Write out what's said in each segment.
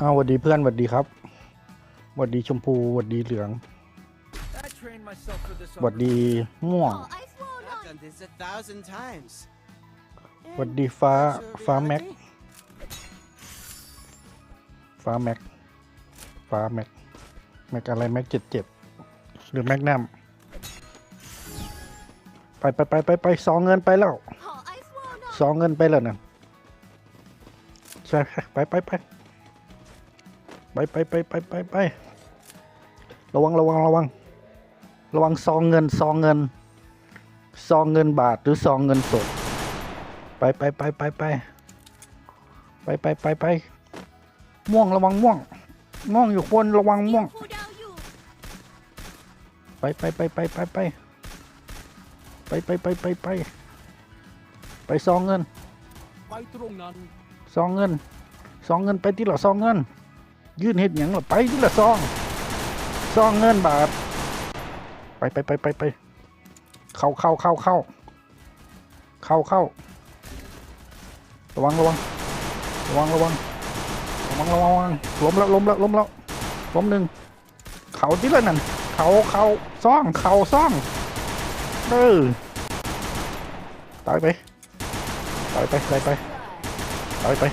อ้าวสวัสดีเพื่อนสวัสดีครับสวัสดีชมพูสวัสดีเหลืองสวัสดีม่วงสวัสดีฟ้าฟ้าแม็ก ฟ้าแม็ก ฟ้าแม็ก แม็กอะไรแม็กเจ็ดเจ็ดหรือแม็กนัมไปไปไปไปไปซองเงินไปแล้วขอไอซ์วอลหน่อยซองเงินไปแล้วนะใช่ไปไปไป ไปไปไปไปไปไประวังระวังระวัง ระวังซองเงินซองเงิน ซองเงินบาทหรือซองเงินสด ไปไปไปไปไปไปไปไปไปม่วงระวังม่วงม่วงอยู่คนระวังม่วง ไปไปไปไปไปไปไปไปไปไปไปไปซองเงิน ไปตรงนั้นซองเงินซองเงินไปที่หละซองเงิน ยื่นเห็ดหยังละไปที่ละซองซองเงินบาท ไปไปไปไปไปเข้าเข้าเข้าเข้าเข้าเข้าระวังระวังระวังระวังระวังระวังระวังล้มแล้วล้มแล้วล้มแล้วล้มหนึ่งเขาที่ละนั่นเขาเขาซ่องเขาซ่องเออตายไปตายไปตายไปไปไป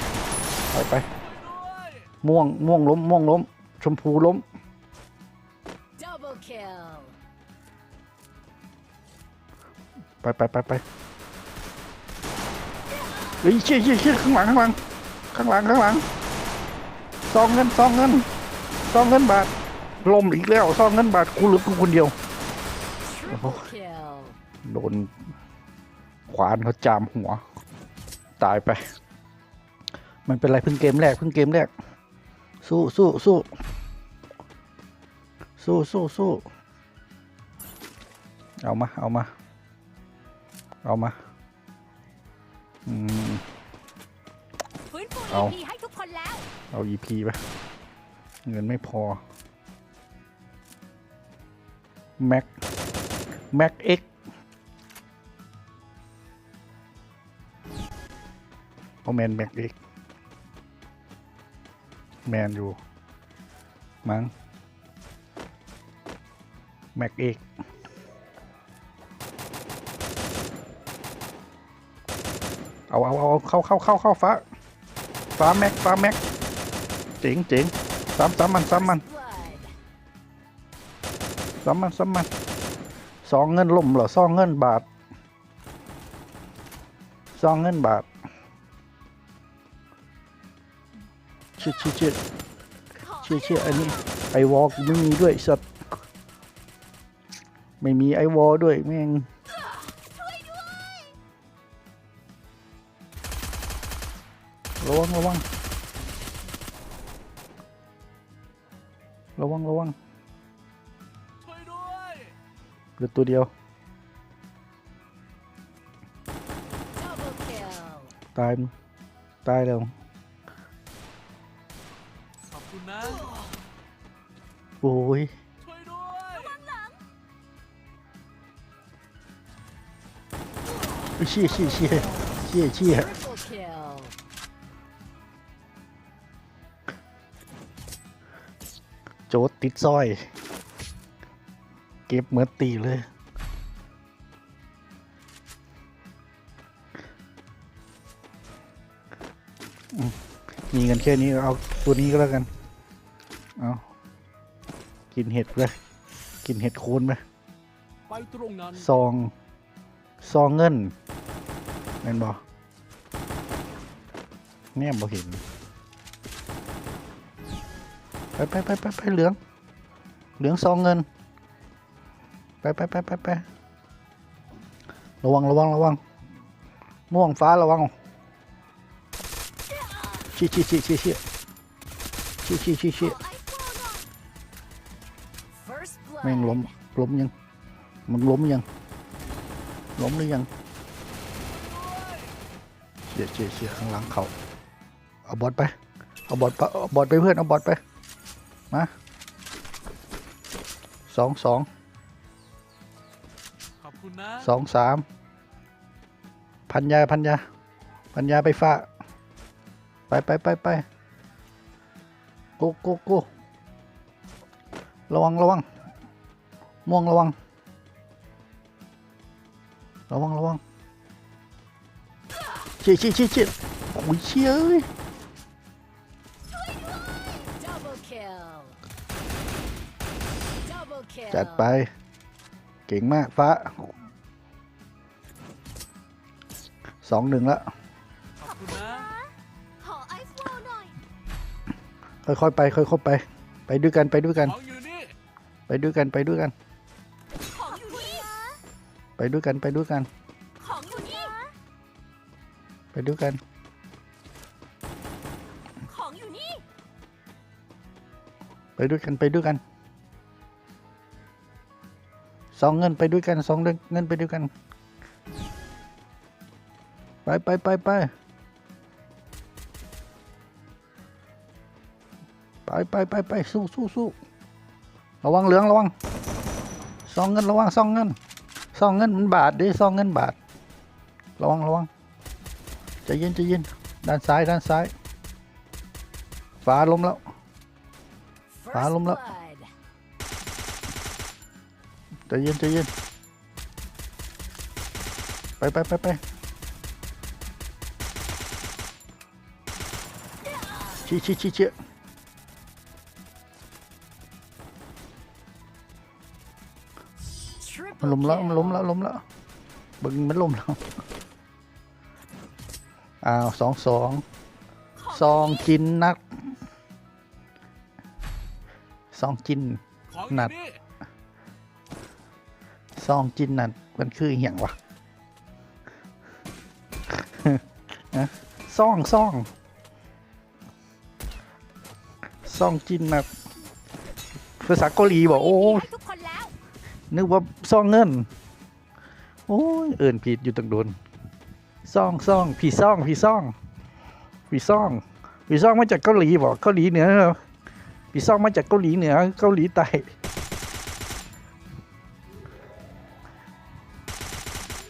ไปไป ม่วงม่วงล้มม่วงล้ม ชมพูล้ม ไปไปไปไปเฮ้ยเชี่ยเชี่ยเชี่ยข้างหลังข้างหลังข้างหลังข้างหลังซองเงินซองเงินซองเงินบาทล้มอีกแล้วซองเงินบาทกูเหลือกูคนเดียวโดนขวานเขาจามหัว ตายไป มันเป็นไรเพิ่งเกมแรกเพิ่งเกมแรก สู้สู้สู้สู้สู้สู้เอามา เอามา เอามาอืม ฟื้นฟูเอา ดีให้ทุกคนแล้ว เอา EP ไปเงินไม่พอ แม็ก แม็กเอ็กเอาแมนแม็กเอ็ก แมนอยู่ มั้งแม็กเอกเอาเอาเอาเข้าเข้าเข้าเข้าฟ้าฟ้าแม็กฟ้าแม็กเจ๋งเจ๋งซ้ำซ้ำมันซ้ำมันบลัดซ้ำมันซ้ำมันสองเงินล่มเหรอสองเงินบาทสองเงินบาท ชื่อเชื่อเชื่อขอเชื่อเชื่ออันนี้ไอวอลกูไม่มีด้วยสัตว์ไม่มีไอวอลด้วยแม่งระวังระวังระวังระวังเหลือตัวเดียว ตาย ตายแล้ว คุณนะ โอ้ยช่วยด้วยเชี่ยเชี่ยเชี่ยเชี่ยเชี่ยทริปเปิลคิลโจดติดสร้อย เก็บเหมือนตีเลย อืมมีเงินแค่นี้เอาตัวนี้ก็แล้วกัน เอากินเห็ดเลยกินเห็ดโคนไปไปตรงนั้นซองซองเงินแม่นบอแน่บ่เห็นไปไปไปไปไปเหลือง เหลืองซองเงิน ไปไปไปไปไประวังระวังระวังม่วงฟ้าระวังชี้ชี้ชี้ชี้ชี้ชี้ชี้ชี้ชี้ แม่งล้มล้มยัง มันล้มยัง ล้มหรือยังเชี่ยเชี่ยเชี่ยข้างหลังเขาเอาบอลไป เอาบอลไปเอาบอลไปเพื่อนเอาบอลไป มาสองสองขอบคุณนะสองสามพันยาพันยาพันยาไปฟ้าไปไปไปไปโกโกโกระวังระวัง ม่วงระวัง ระวังระวังเชี่ยเชี่ยเชี่ยเชี่ยโอ้ยเชี่ยเอ้ยจัดไป เก่งมากฟ้าสองหนึ่งแล้วค่อยค่อยๆไปค่อยๆไป ไปด้วยกันไปด้วยกัน ไปด้วยกันไปด้วยกัน ไปด้วยกันไปด้วยกัน ของอยู่นี่ไปด้วยกัน ของอยู่นี่ไปด้วยกันไปด้วยกันสองเงินไปด้วยกันสองเงินไปด้วยกัน ไปไปไปไปไปไปไปไปสู้สู้สู้ระวังเหลืองระวังสองเงินระวังสองเงิน สองเงินมันบาทดิสองเงินบาทระวังระวังใจเย็นใจเย็นด้านซ้ายด้านซ้ายฟ้าล้มแล้ว First Phá lắm đó. blood. ใจเย็นใจเย็นไปไปไปไปชี้ชี้ชี้ชี้ มันล้มแล้วมันล้ม kill. แล้วล้มแล้วบึงมันล้มแล้วอ้าวสองสองซองจินนักซองจินของอหนัยู่ดนี่ซองจินนักมันคืออหย่างวะฮะซองซองซองจินนักภาษาเกาหลีบอกโอ้ นึกว่าซองเงิน โอ้ย เอินผิดอยู่ตังโดนซองซองผีซองผีซองผีซองผีซองมาจากเกาหลีบอกเกาหลีเหนือผีซองมาจากเกาหลีเหนือเกาหลีใต้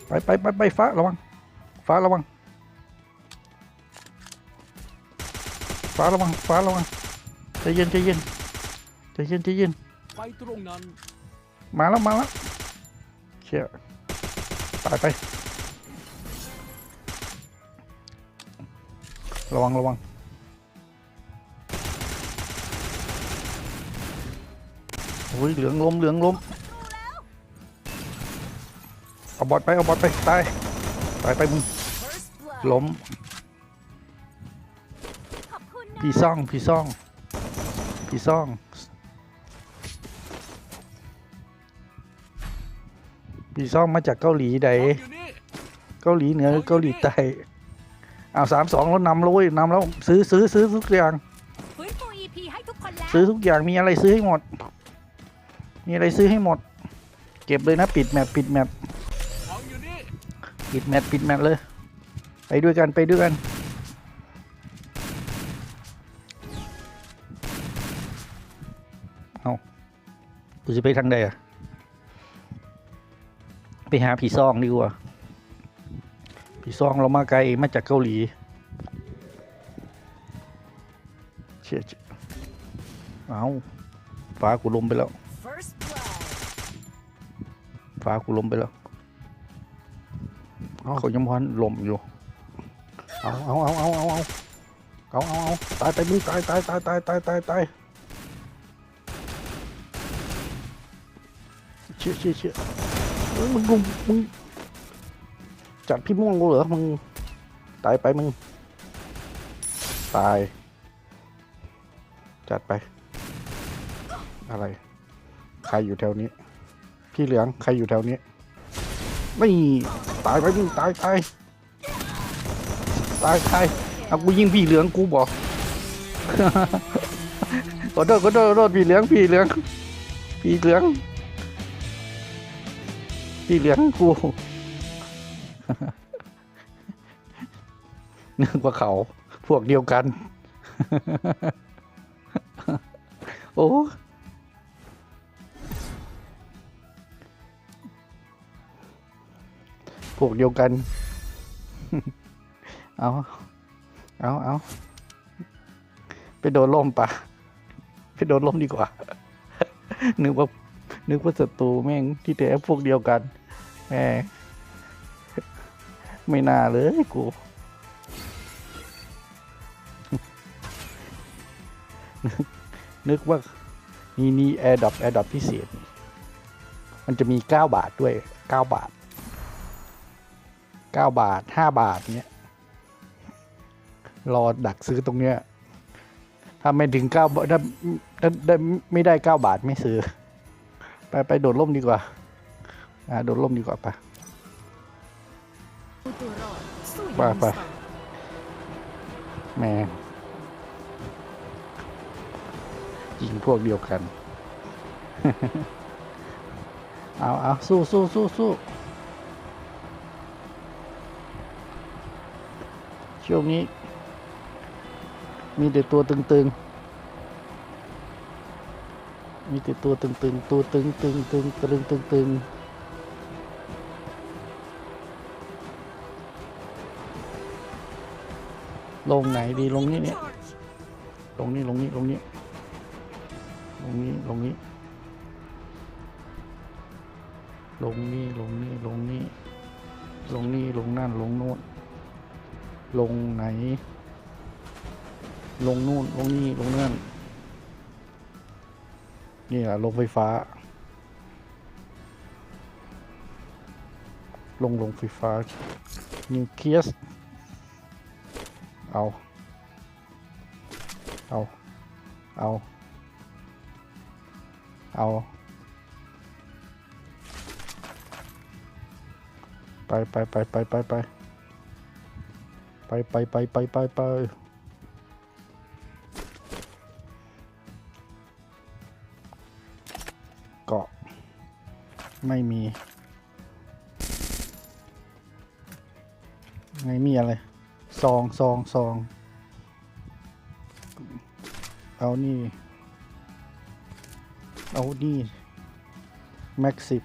ไปไปไปไปฟ้าระวังฟ้าระวังฟ้าระวังฟ้าระวังใจเย็นใจเย็นใจเย็นใจเย็นไปตรงนั้น มาแล้วมาแล้วเชี่ยตายไประวังระวังโอ้ยเหลืองล้มเหลืองล้มเอาบอดไปเอาบอดไปตายตายไปมึง First blood. ล้มขอบคุณนะพี่ซ่องพี่ซ่องพี่ซ่อง พี่ซ่องมาจากเกาหลีใดของอยู่นี่เกาหลีเหนือหรือเกาหลีใต้อ้าวสามสองแล้วนำแล้วเว้ยนำแล้วซื้อซื้อซื้อทุกอย่างฟื้นฟู EP ให้ทุกคนแล้วซื้อทุกอย่างมีอะไรซื้อให้หมด มีอะไรซื้อให้หมด เก็บเลยนะปิดแมปปิดแมปของอยู่นี่ปิดแมปปิดแมปเลย ไปด้วยกันไปด้วยกันเอากูจะไปทางใดอะ ไปหาผีซองดีกว่าผีซองเรามาไกลมาจากเกาหลีเชี่ยเชี่ยเอาฟ้ากูลมไปแล้ว First blood. ฟ้ากูลมไปแล้วเขายังพันลมอยู่เอาเอาเอาเอาเอาเอาเอาเอาเอาตายไปมึงตายตายตายตายตายตายตายเชี่ยเชี่ยเชี่ยเอ้ย มึงมึงมึงจัดพี่ม่วงกูเหรอมึงตายไปมึงตาย จัดไป อะไร ใครอยู่แถวนี้ พี่เหลืองใครอยู่แถวนี้ ไม่ตายไปมึงตายตายตายตายเอากูยิงพี่เหลืองกูบอกขอโทษขอโทษขอโทษพี่เหลืองพี่เหลืองพี่เหลือง พี่เหลืองกูนึกว่าเขาพวกเดียวกัน โอ้พวกเดียวกัน เอา เอา เอา ไปโดนล่มปะ ไปโดนล้มดีกว่า นึกว่า นึกว่าศัตรูแม่งที่แท้พวกเดียวกันแหมไม่น่าเลยกูนึกนึกว่านี่นี่แอร์ดอปแอร์ดอปพิเศษ มันจะมีเก้าบาทด้วยเก้าบาทเก้าบาทห้าบาทเนี้ย รอดักซื้อตรงเนี้ย ถ้าไม่ถึงเก้าบาท ถ้าถ้าไม่ได้เก้าบาทไม่ซื้อ ไปไปโดดร่มดีกว่า อ่า โดดร่มดีกว่าไปเอาตัวรอดสู้ไปอย่างไปสองแม่ยิงพวกเดียวกัน เอาเอาสู้สู้สู้สู้ช่วงนี้ มีแต่ตัวตึงๆ มีแต่ตัวตึงๆตัวตึงตึงตึงตึงตึงตึงลงไหนดีลงนี้เนี่ยลงนี้ลงนี้ลงนี้ลงนี้ลงนี้ลงนี่ลงนี่ลงนี่ลงนี่ลงนั่นลงโน่นลงไหน ลงนู่นลงนี่ลงนั่น นี่แหละลงไฟฟ้า ลงลงไฟฟ้านิวเคลียส เอา เอา เอา เอา ไปไปไปไปไปไปไปไปไปไปไปไป ไม่มี ไม่มีอะไร ซองซองซอง เอานี่ เอานี่ แม็กสิบ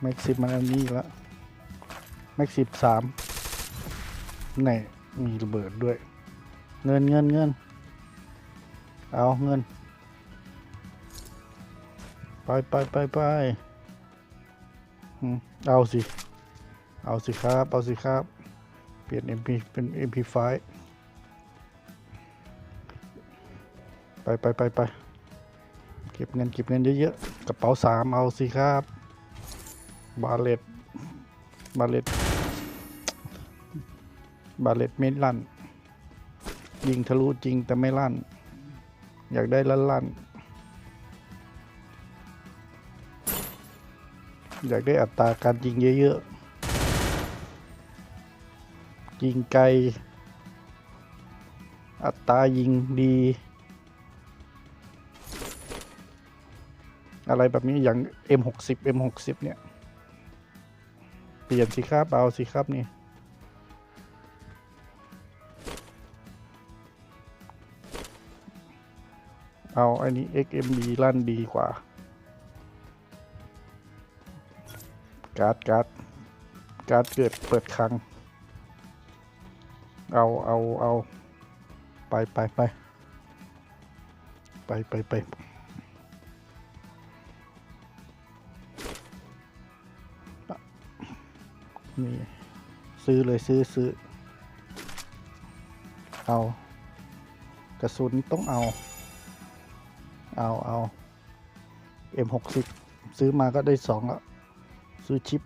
แม็กสิบมันเอานี่ละแม็กสิบสามไหนมีระเบิดด้วย เงินเงินเงิน เอาเงิน ไปไปไปไปเอาสิ เอาสิครับ เอาสิครับ เปลี่ยน MP เป็น MP5 ไปไปไปไปเก็บเงินเก็บเงินเยอะๆ กระเป๋าสามเอาสิครับ บาเลตบาเลตบาเลตไม่ลั่น ยิงทะลุจริงแต่ไม่ลั่น อยากได้ลั่นลั่น อยากได้อัตราการยิงเยอะๆ ยิงไกล อัตรายิงดี อะไรแบบนี้อย่าง M60 M60 เนี่ย เปลี่ยนสิครับ เอาสิครับนี่เอาอันนี้ XMB ลั่นดีกว่า การ์ดการ์ดการ์ดเกิดเปิดคลังเอาเอาเอาไปไปไปไปไปไปนี่ซื้อเลยซื้อซื้อ เอา กระสุนต้องเอา เอาเอา M60 ซื้อมาก็ได้สองแล้ว ซื้อชิป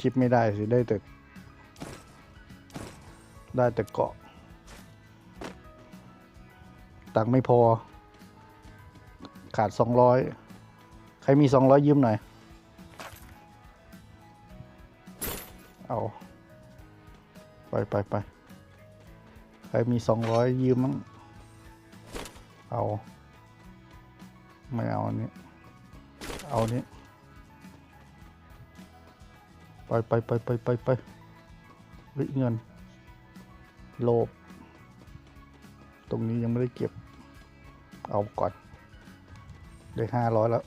ชิปไม่ได้สิได้แต่ได้แต่เกาะ ตังไม่พอ ขาดสองร้อยใครมีสองร้อยยืมหน่อย เอาไปไปไปใครมีสองร้อยยืมมั้ง เอา ไม่เอาอันนี้ เอาอันนี้ ไปไปไปไปไปไปเฮ้ยเงิน โลบ ตรงนี้ยังไม่ได้เก็บ เอาก่อน ได้ห้าร้อยแล้ว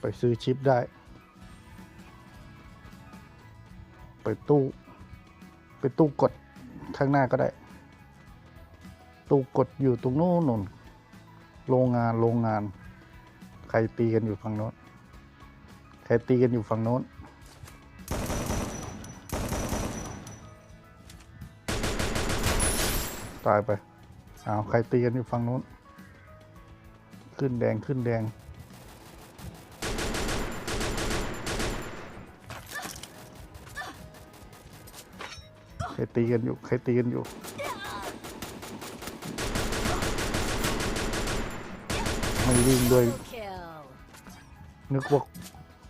ไปซื้อชิปได้ ไปตู้ ไปตู้กดข้างหน้าก็ได้ ตู้กดอยู่ตรงโน้นนนโรงงานโรงงาน ใครตีกันอยู่ฝั่งโน้น ใครตีกันอยู่ฝั่งโน้น ตายไปอ้าวใครตีกันอยู่ฝั่งโน้น ขึ้นแดงขึ้นแดง ใครตีกันอยู่ใครตีกันอยู่ไม่วิ่งด้วย นึกว่า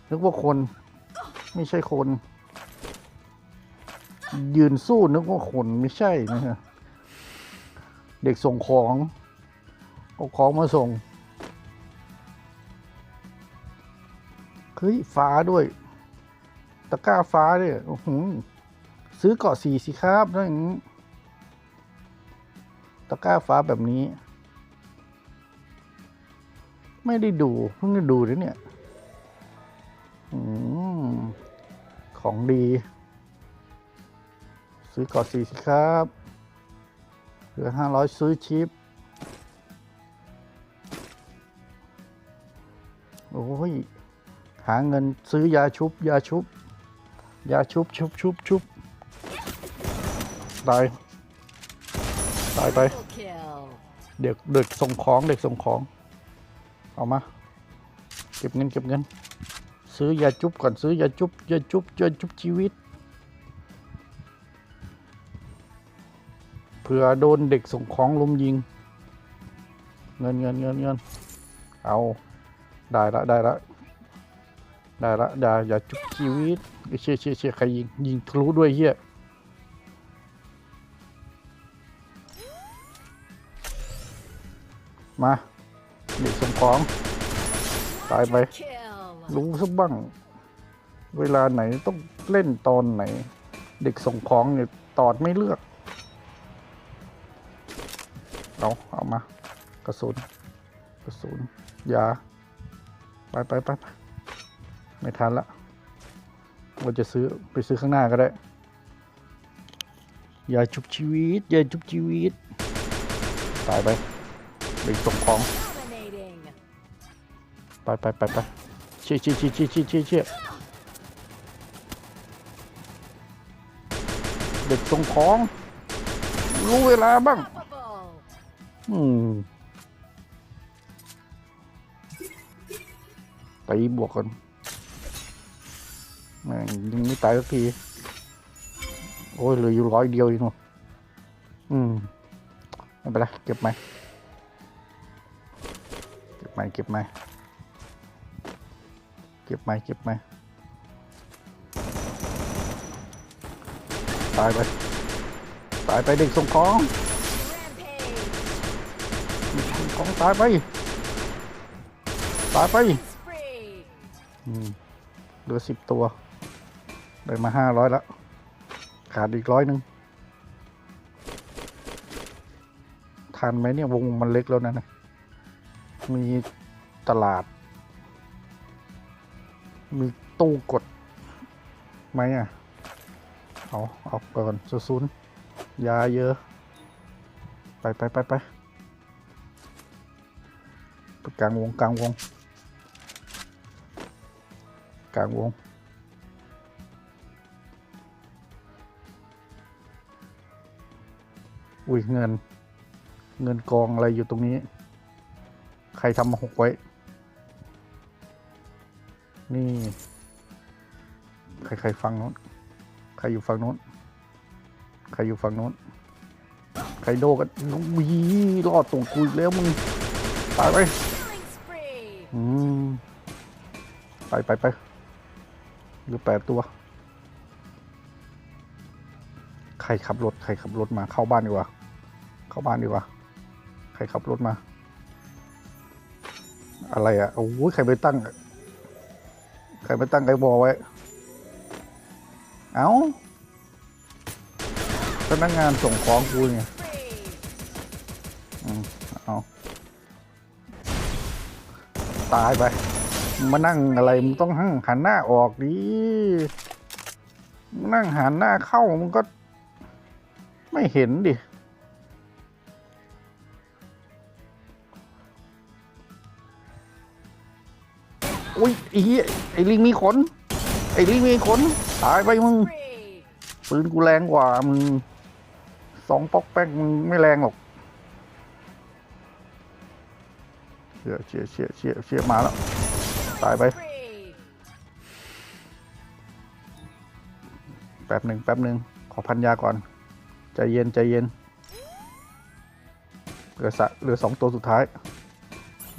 นึกว่าคน ไม่ใช่คน ยืนสู้นึกว่าคนไม่ใช่นะฮะ เด็กส่งของเอาของมาส่งเฮ้ยฟ้าด้วย ตะกร้าฟ้าเนี่ยโอ้โหซื้อเกาะสีสิครับถ้าอย่างนี้ตะกร้าฟ้าแบบนี้ ไม่ได้ดูเพิ่งได้ดูเลยเนี่ยอของดี ซื้อเกาะสีสิครับ ลือห้าร้อยซื้อชิป โอ้ย หาเงินซื้อยาชุบ ยาชุบ ยาชุบชุบชุบชุบตาย ตายไป เด็กเด็กส่งของเด็กส่งของ เอามา เก็บเงินเก็บเงิน ซื้อยาจุบก่อนซื้อยาจุบยาจุบยาจุบชีวิต ผื่อโดนเด็กส่งของลุมยิง เงินเงินเงินเงินเอาได้ละได้ละได้ละอย่าอย่าจุบชีวิตเชี่ยเชี่ยเชี่ยใครยิงยิงทะลุด้วยเฮียมาเด็กส่งของ ตายไป รู้สักบ้าง เวลาไหนต้องเล่นตอนไหน เด็กส่งของเนี่ยตอดไม่เลือก เอาเอามากระสุนกระสุนยาไปไปไปไปไม่ทันละว่าจะซื้อไปซื้อข้างหน้าก็ได้ยาชุบชีวิตยาชุบชีวิตตายไปเด็กส่งของ Dominating. ไปไปไปไปเชี่ยเชี่ยเชี่ยเชี่ยเชี่ยเชี่ยเชี่ยเด็กส่งของรู้เวลาบ้าง Unstoppable. อืม ตีบวกกันแม่งยิงไม่ตายสักที โอ้ยเหลืออยู่ร้อยเดียวเองเนอะอืมไม่เป็นไรเก็บไหมเก็บไหมเก็บไหมเก็บไหมเก็บไหมตายไป ตายไปเด็กส่งของ ของตายไป ตายไป อืมเหลือสิบตัว ได้มาห้าร้อยแล้ว ขาดอีกร้อยหนึ่งทันไหมเนี่ยวงมันเล็กแล้วนะนะมีตลาด มีตู้กดไหมอะ เอา เอาก่อนศูนย์ยาเยอะ ไปไปไปไปไป กลางวงกลางวงกลางวงอุ้ยเงิน เงินกองอะไรอยู่ตรงนี้ ใครทำมาหกไว้ นี่ ใครใครฟังโน้นใครอยู่ฝั่งโน้นใครอยู่ฝั่งโน้นใครโดกันวีรอดตรงกูอีกแล้วมึงตายไป อืม ไปไปไปหรือแปดตัว ใครขับรถ ใครขับรถมา เข้าบ้านดีกว่า เข้าบ้านดีกว่า ใครขับรถมา อะไรอะ โอ้ยใครไปตั้ง ใครไปตั้งไอ้บอไว้ เอาพนักงานส่งของกูเนี่ยอืมเอา ตายไป มานั่งอะไรมึงต้องหันหันหน้าออกดินั่งหันหน้าเข้ามึงก็ ไม่เห็นดิอุ้ยไอ้ไอ้ลิงมีขนไอ้ลิงมีขนตายไปมึงปืนกูแรงกว่ามึงสองป๊อกแป๊กมึงไม่แรงหรอก เชี่ยเชี่ยเชี่ยเชี่ยเชี่ยมาแล้ว ตายไป แป๊บหนึ่งแป๊บหนึ่งขอพันยาก่อน ใจเย็นใจเย็น เหลือสะเหลือสองตัวสุดท้าย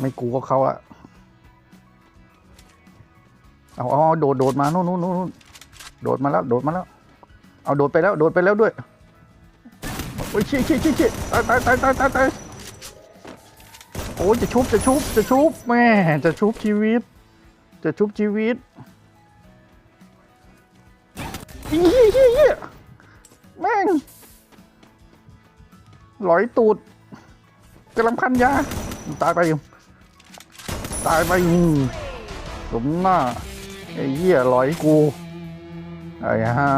ไม่กูก็เขาอะเอาเอาโดดโดดมาโน่นโน่นโน่นโดดมาแล้ว โดดมาแล้ว เอาโดดไปแล้ว โดดไปแล้วด้วย โอ้ยเชี่ยเชี่ยเชี่ยเชียตายตายตายตายตายตาย อ้ยจะชุบจะชุบจะชุบแม่จะชุบชีวิต จะชุบชีวิตอีเหี้ยเหี้ยแม่งหลอยตูดกำลังพันยาตายไปอยู่ตายไปสมหน้าไอ้เหี้ยหลอยกูไอ้ฮ่า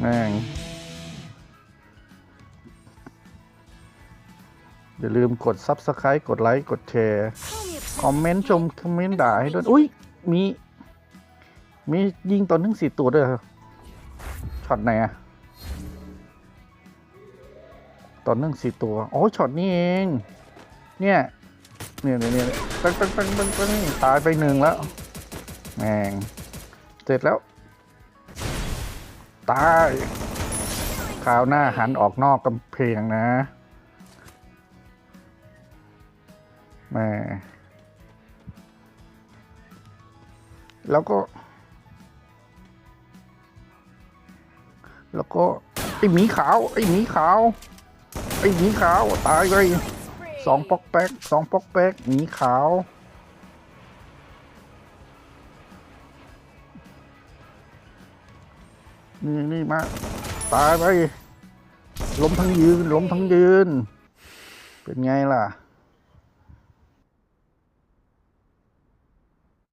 แม่ง อย่าลืมกด Subscribe กดไลค์กดแชร์ คอมเมนต์ชม คอมเมนต์ด่าให้ด้วย อุ้ยมี มียิงตอนนึงสี่ตัวด้วยช็อตไหนอะตอนนึงสี่ตัว โอ้ช็อตนี้เอง เนี่ย เนี่ยเนี่ยเนี่ยตั้งตั้งตั้งตั้งตั้งตายไปหนึ่งแล้ว แม่งเสร็จแล้ว ตายคราวหน้าหันออกนอกกำแพงนะ แหม่แล้วก็ แล้วก็ ไอหมีขาว ไอหมีขาว ไอหมีขาว ตายไป spree. สองปอกแป๊กสองปอกแป๊กหมีขาว นี่นี่มา ตายไปล้มทั้งยืนล้มทั้งยืน เป็นไงล่ะ